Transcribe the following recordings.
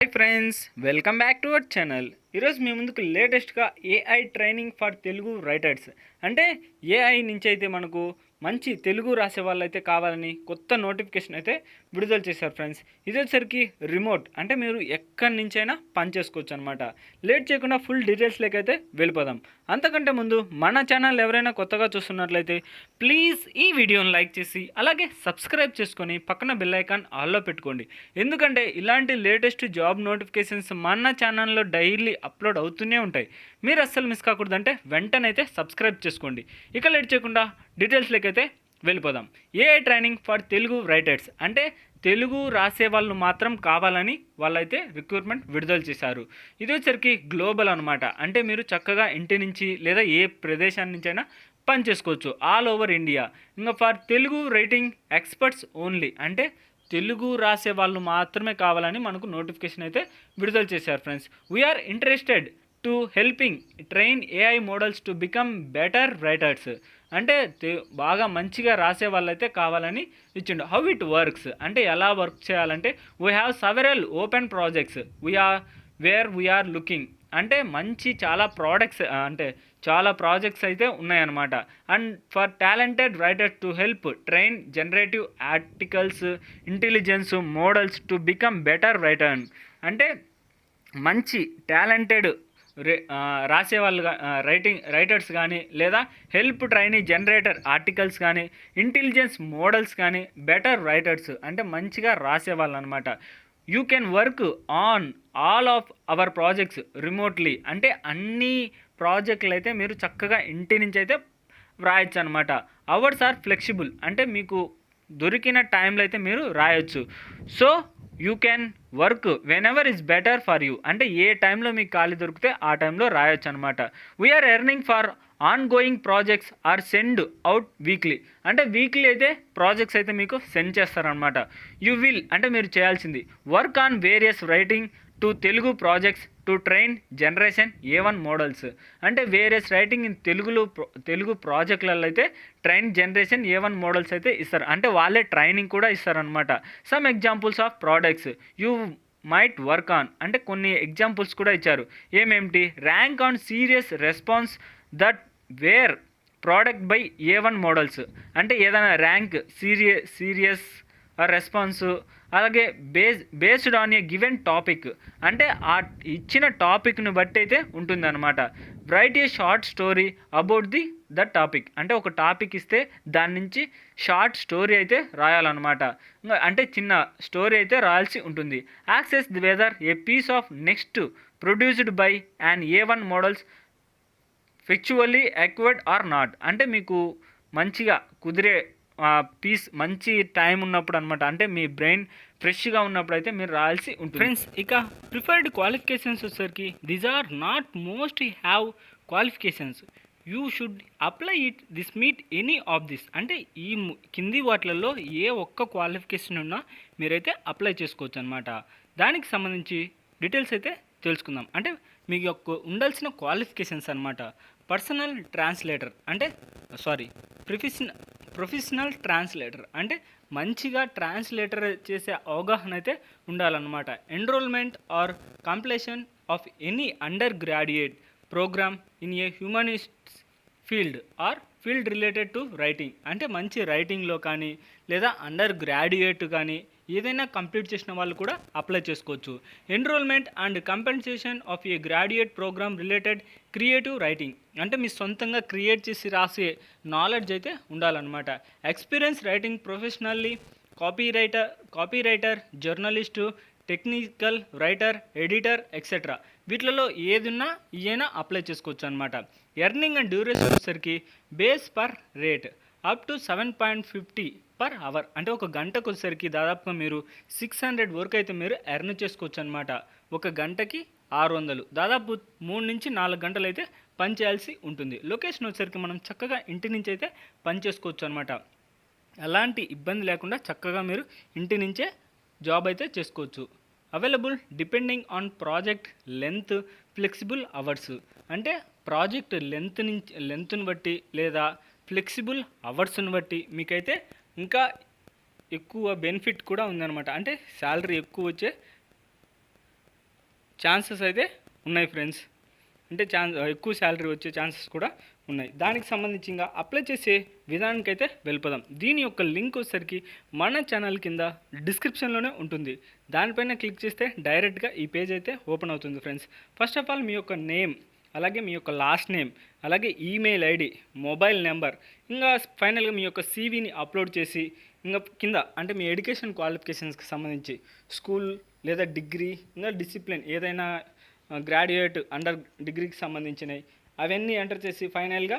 Hi friends welcome back to our channel. ఈరోజు మీ ముందుకు లేటెస్ట్గా AI training for Telugu writers. అంటే ఏఐ నుంచి అయితే మనకు మంచి తెలుగు రాసే వాళ్ళైతే కావాలని కొత్త నోటిఫికేషన్ అయితే విడుదల చేశారు ఫ్రెండ్స్. ఇది వచ్చేసరికి రిమోట్ అంటే మీరు ఎక్కడి నుంచైనా పని చేసుకోవచ్చు అనమాట లేట్ చేయకుండా ఫుల్ డీటెయిల్స్ అయితే వెళ్ళిపోదాం. అంతకంటే ముందు మన ఛానల్ ఎవరైనా కొత్తగా చూస్తున్నట్లయితే ప్లీజ్ ఈ వీడియోని లైక్ చేసి అలాగే సబ్స్క్రైబ్ చేసుకొని పక్కన బెల్ ఐకాన్ ఆల్లో పెట్టుకోండి. ఎందుకంటే ఇలాంటి లేటెస్ట్ జాబ్ నోటిఫికేషన్స్ మన ఛానల్లో డైలీ అప్లోడ్ అవుతూనే ఉంటాయి. మీరు అస్సలు మిస్ కాకూడదంటే వెంటనే అయితే సబ్స్క్రైబ్ చేసుకోండి. ఇక లేట్ చేయకుండా డీటెయిల్స్లోకి అయితే వెళ్ళిపోదాం. AI training for Telugu writers అంటే తెలుగు రాసే వాళ్ళు మాత్రం కావాలని వాళ్ళైతే రిక్రూట్మెంట్ విడుదల చేశారు. ఇది వచ్చరికి గ్లోబల్ అనమాట అంటే మీరు చక్కగా ఇంటి నుంచి లేదా ఏ ప్రదేశాన్ని నుంచైనా పని చేసుకోవచ్చు. ఆల్ ఓవర్ ఇండియా ఇంకా for Telugu writing experts only అంటే తెలుగు రాసే వాళ్ళు మాత్రమే కావాలని మనకు నోటిఫికేషన్ అయితే విడుదల చేశారు friends we are interested to helping train AI models to become better writers అంటే బాగా మంచిగా రాసే వాళ్ళైతే కావాలని ఇచ్చిండు. హౌ ఇట్ వర్క్స్ అంటే ఎలా వర్క్ చేయాలంటే we have several open projects we are where we are looking అంటే మంచి చాలా ప్రోడక్ట్స్ అంటే చాలా ప్రాజెక్ట్స్ అయితే ఉన్నాయన్నమాట. And for talented writers to help train generative articles intelligence models to become better writer అంటే మంచి టాలెంటెడ్ రాసేవాళ్ళు రైటింగ్ రైటర్స్ కానీ లేదా హెల్ప్ ట్రైనీ జనరేటర్ ఆర్టికల్స్ కానీ ఇంటెలిజెన్స్ మోడల్స్ కానీ బెటర్ రైటర్స్ అంటే మంచిగా రాసేవాళ్ళు అనమాట you can work on all of our projects remotely అంటే అన్ని ప్రాజెక్టులు అయితే మీరు చక్కగా ఇంటి నుంచి అయితే వ్రాయొచ్చు అనమాట అవర్స్ ఆర్ ఫ్లెక్సిబుల్ అంటే మీకు దొరికిన టైంలో అయితే మీరు రాయొచ్చు. So you can work whenever is better for you అంటే ఏ టైంలో మీకు ఖాళీ దొరికితే ఆ టైంలో రాయొచ్చు అనమాట we are earning for ongoing projects are send out weekly అంటే వీక్లీ అయితే ప్రాజెక్ట్స్ అయితే మీకు సెండ్ చేస్తారనమాట యూ విల్ అంటే మీరు చేయాల్సింది work on various writing to Telugu projects to train generation AI models. అంటే వేరియస్ రైటింగ్ ఇన్ తెలుగులో తెలుగు ప్రాజెక్టులలో అయితే train generation AI models అయితే ఇస్తారు. అంటే వాళ్ళే ట్రైనింగ్ కూడా ఇస్తారనమాట some examples of products you might work on అంటే కొన్ని ఎగ్జాంపుల్స్ కూడా ఇచ్చారు. ఏమేమిటి? Rank on serious response that where product by AI models. అంటే ఏదైనా ర్యాంక్ సీరియస్ సీరియస్ రెస్పాన్స్ అలాగే base based on a given topic అంటే ఆ ఇచ్చిన టాపిక్ను బట్టి అయితే ఉంటుందన్నమాట. Write a short story about the the topic అంటే ఒక టాపిక్ ఇస్తే దాని నుంచి షార్ట్ స్టోరీ అయితే రాయాలన్నమాట. అంటే చిన్న స్టోరీ అయితే రాయాల్సి ఉంటుంది. Access the weather a piece of next produced by and AI models factually accurate or not అంటే మీకు మంచిగా కుదిరే పీస్ మంచి టైం ఉన్నప్పుడు అనమాట అంటే మీ బ్రెయిన్ ఫ్రెష్గా ఉన్నప్పుడు అయితే మీరు రాయాల్సి ఉంటుంది. ఫ్రెండ్స్ ఇక ప్రిఫర్డ్ క్వాలిఫికేషన్స్ వచ్చేసరికి these are not most have qualifications you should apply it this meet any of this అంటే ఈ కింది వాటిలలో ఏ ఒక్క క్వాలిఫికేషన్ ఉన్నా మీరైతే అప్లై చేసుకోవచ్చు అనమాట దానికి సంబంధించి డీటెయిల్స్ అయితే తెలుసుకుందాం. అంటే మీకు యొక్క ఉండాల్సిన క్వాలిఫికేషన్స్ అనమాట పర్సనల్ ట్రాన్స్లేటర్ అంటే సారీ ప్రొఫెషన్ ప్రొఫెషనల్ ట్రాన్స్లేటర్. అంటే మంచిగా ట్రాన్స్లేటర్ చేసే అవగాహన అయితే ఉండాలన్నమాట. Enrolment or completion of any undergraduate programme in a humanists field or field related to writing అంటే మంచి రైటింగ్లో కానీ లేదా అండర్ గ్రాడ్యుయేట్ కానీ ఏదైనా కంప్లీట్ చేసిన వాళ్ళు కూడా అప్లై చేసుకోవచ్చు. Enrolment and compensation of a graduate programme related creative writing అంటే మీ సొంతంగా క్రియేట్ చేసి రాసే నాలెడ్జ్ అయితే ఉండాలన్నమాట. Experience writing professionally copy writer copy writer journalist technical writer editor etcetera వీటిలలో ఏదున్నా ఉన్నా ఈయన అప్లై చేసుకోవచ్చు అనమాట ఎర్నింగ్ అండ్ డ్యూరేషన్ వచ్చేసరికి base per rate up to seven point fifty per hour. అంటే ఒక గంటకు వచ్చేసరికి దాదాపుగా మీరు సిక్స్ హండ్రెడ్ వరకు అయితే మీరు ఎర్న్ చేసుకోవచ్చు అనమాట ఒక గంటకి ఆరు వందలు. దాదాపు మూడు నుంచి నాలుగు గంటలు అయితే పని చేయాల్సి ఉంటుంది. లొకేషన్ వచ్చేసరికి మనం చక్కగా ఇంటి నుంచి అయితే పని చేసుకోవచ్చు అనమాట ఎలాంటి ఇబ్బంది లేకుండా చక్కగా మీరు ఇంటి నుంచే జాబ్ అయితే చేసుకోవచ్చు. Available depending on project length flexible hours. అంటే ప్రాజెక్ట్ లెంత్ నుంచి లెంత్ని బట్టి లేదా ఫ్లెక్సిబుల్ అవర్స్ని బట్టి మీకైతే ఇంకా ఎక్కువ బెనిఫిట్ కూడా ఉందన్నమాట. అంటే శాలరీ ఎక్కువ వచ్చే ఛాన్సెస్ అయితే ఉన్నాయి ఫ్రెండ్స్ అంటే ఛాన్స్ ఎక్కువ శాలరీ వచ్చే ఛాన్సెస్ కూడా ఉన్నాయి. దానికి సంబంధించి ఇంకా అప్లై చేసే విధానానికి అయితే వెళ్ళిపోదాం. దీని యొక్క లింక్ వచ్చేసరికి మన ఛానల్ కింద డిస్క్రిప్షన్లోనే ఉంటుంది. దానిపైన క్లిక్ చేస్తే డైరెక్ట్గా ఈ పేజ్ అయితే ఓపెన్ అవుతుంది ఫ్రెండ్స్ ఫస్ట్ ఆఫ్ ఆల్ మీ యొక్క నేమ్ అలాగే మీ యొక్క లాస్ట్ నేమ్ అలాగే ఈమెయిల్ ఐడి మొబైల్ నెంబర్ ఇంకా ఫైనల్గా మీ యొక్క సీవీని అప్లోడ్ చేసి ఇంకా కింద అంటే మీ ఎడ్యుకేషన్ క్వాలిఫికేషన్స్కి సంబంధించి స్కూల్ లేదా డిగ్రీ ఇంకా డిసిప్లిన్ ఏదైనా గ్రాడ్యుయేట్ అండర్ డిగ్రీకి సంబంధించినవి అవన్నీ ఎంటర్ చేసి ఫైనల్గా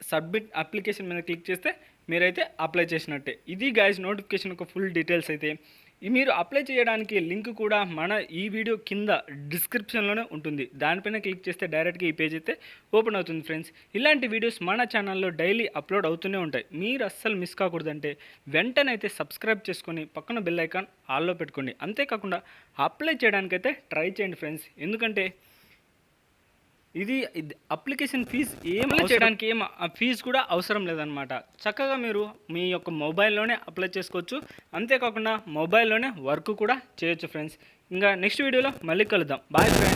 సబ్మిట్ అప్లికేషన్ మీద క్లిక్ చేస్తే మీరైతే అప్లై చేసినట్టే. ఇది గాయస్ నోటిఫికేషన్ యొక్క ఫుల్ డీటెయిల్స్ అయితే. మీరు అప్లై చేయడానికి లింక్ కూడా మన ఈ వీడియో కింద డిస్క్రిప్షన్లోనే ఉంటుంది. దానిపైన క్లిక్ చేస్తే డైరెక్ట్గా ఈ పేజ్ అయితే ఓపెన్ అవుతుంది ఫ్రెండ్స్. ఇలాంటి వీడియోస్ మన ఛానల్లో డైలీ అప్లోడ్ అవుతూనే ఉంటాయి. మీరు అస్సలు మిస్ కాకూడదంటే వెంటనే అయితే సబ్స్క్రైబ్ చేసుకొని పక్కన బెల్ ఐకాన్ ఆల్లో పెట్టుకోండి. అంతేకాకుండా అప్లై చేయడానికైతే ట్రై చేయండి ఫ్రెండ్స్. ఎందుకంటే ఇది అప్లికేషన్ ఫీజ్ ఏం చేయడానికి ఏం ఫీజు కూడా అవసరం లేదనమాట. చక్కగా మీరు మీ యొక్క మొబైల్లోనే అప్లై చేసుకోవచ్చు. అంతేకాకుండా మొబైల్లోనే వర్క్ కూడా చేయొచ్చు ఫ్రెండ్స్. ఇంకా నెక్స్ట్ వీడియోలో మళ్ళీ కలుద్దాం. Bye friends.